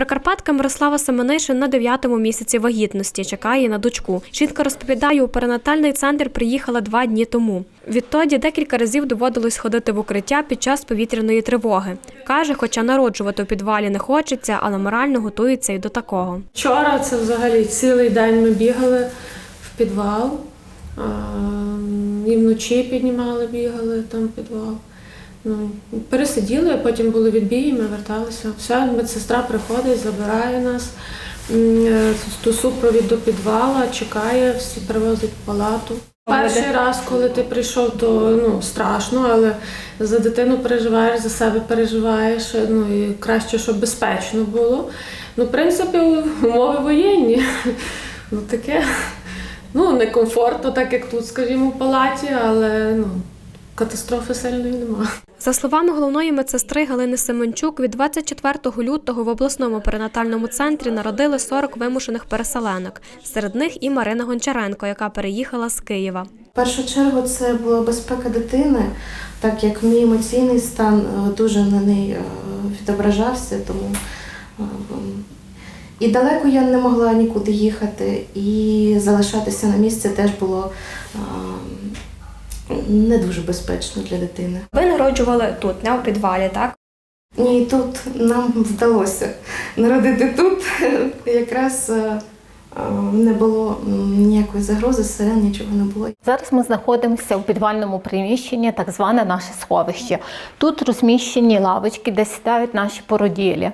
Прикарпатка Мирослава Семенишин на дев'ятому місяці вагітності чекає на дочку. Жінка розповідає, у перинатальний центр приїхала два дні тому. Відтоді декілька разів доводилось ходити в укриття під час повітряної тривоги. Каже, хоча народжувати у підвалі не хочеться, але морально готується і до такого. Вчора це взагалі цілий день ми бігали в підвал. І вночі піднімали, бігали там в підвал. Ну, пересиділи, потім були відбії, ми верталися. Все, медсестра приходить, забирає нас. м, е, супровід до підвала, чекає, всі привозять в палату. Перший раз, коли ти прийшов, то ну, страшно, але за дитину переживаєш, за себе переживаєш. Ну і краще, щоб безпечно було. Ну, в принципі, умови воєнні. Ну таке. Ну, некомфортно, так як тут, скажімо, в палаті, але ну, катастрофи сильної немає. За словами головної медсестри Галини Семенчук, від 24 лютого в обласному перинатальному центрі народили 40 вимушених переселенок. Серед них і Марина Гончаренко, яка переїхала з Києва. В першу чергу це була безпека дитини, так як мій емоційний стан е, дуже на неї е, відображався, тому е, і далеко я не могла нікуди їхати, і залишатися на місці теж було не дуже безпечно для дитини. Ви народжували тут, не у підвалі, так? Ні, тут нам вдалося народити тут. Якраз е, е, не було ніякої загрози, сирен, нічого не було. Зараз ми знаходимося у підвальному приміщенні, так зване наше сховище. Тут розміщені лавочки, де сідають наші породілі,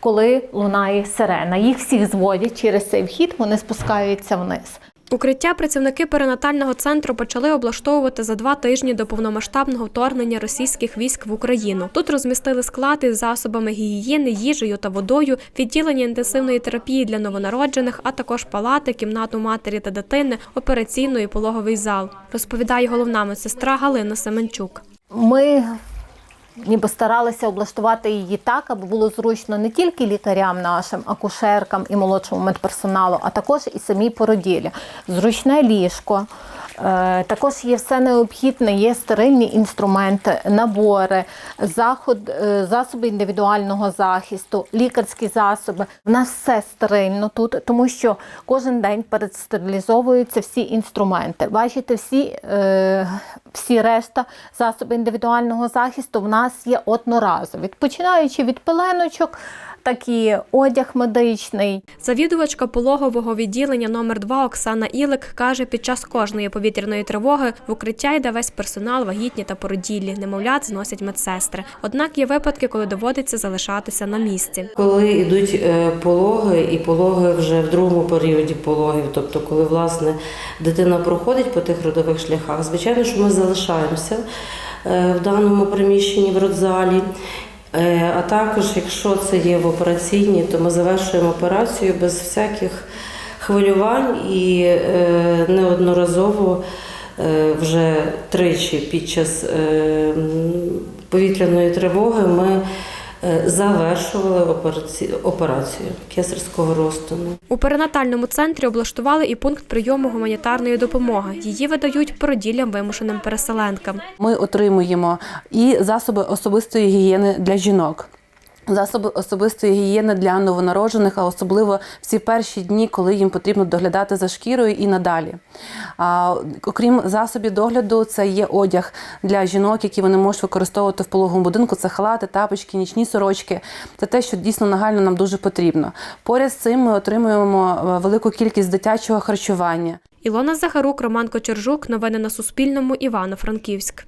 коли лунає сирена. Їх всіх зводять через цей вхід, вони спускаються вниз. Укриття працівники перинатального центру почали облаштовувати за два тижні до повномасштабного вторгнення російських військ в Україну. Тут розмістили склад із засобами гігієни, їжею та водою, відділення інтенсивної терапії для новонароджених, а також палати, кімнату матері та дитини, операційну і пологовий зал. Розповідає головна медсестра Галина Семенчук. Ми ніби старалися облаштувати її так, аби було зручно не тільки лікарям нашим, акушеркам і молодшому медперсоналу, а також і самій породілі. Зручне ліжко. Е, Також є все необхідне, є стерильні інструменти, набори, заход, е, засоби індивідуального захисту, лікарські засоби. В нас все стерильно тут, тому що кожен день передстерилізовуються всі інструменти. Бачите, всі, е, всі решта засоби індивідуального захисту в нас є одноразові, починаючи від пеленочок, так і одяг медичний. Завідувачка пологового відділення номер 2 Оксана Ілик каже, під час кожної повітряної тривоги в укриття йде весь персонал, вагітні та породіллі. Немовлят зносять медсестри. Однак є випадки, коли доводиться залишатися на місці. Коли йдуть е, пологи, і пологи вже в другому періоді пологів, тобто коли власне дитина проходить по тих родових шляхах, звичайно, що ми залишаємося е, в даному приміщенні в родзалі. Е, А також, якщо це є в операційній, то ми завершуємо операцію без всяких хвилювань і е, неодноразово е, вже тричі під час повітряної тривоги ми завершували операці- операцію кесарського розтину. У перинатальному центрі облаштували і пункт прийому гуманітарної допомоги. Її видають породіллям вимушеним переселенкам. Ми отримуємо і засоби особистої гігієни для жінок. Засоби особистої гігієни для новонароджених, а особливо в ці перші дні, коли їм потрібно доглядати за шкірою і надалі. А, окрім засобів догляду, це є одяг для жінок, які вони можуть використовувати в пологовому будинку. Це халати, тапочки, нічні сорочки. Це те, що дійсно нагально нам дуже потрібно. Поряд з цим ми отримуємо е, велику кількість дитячого харчування. Ілона Захарук, Роман Кочержук. Новини на Суспільному. Івано-Франківськ.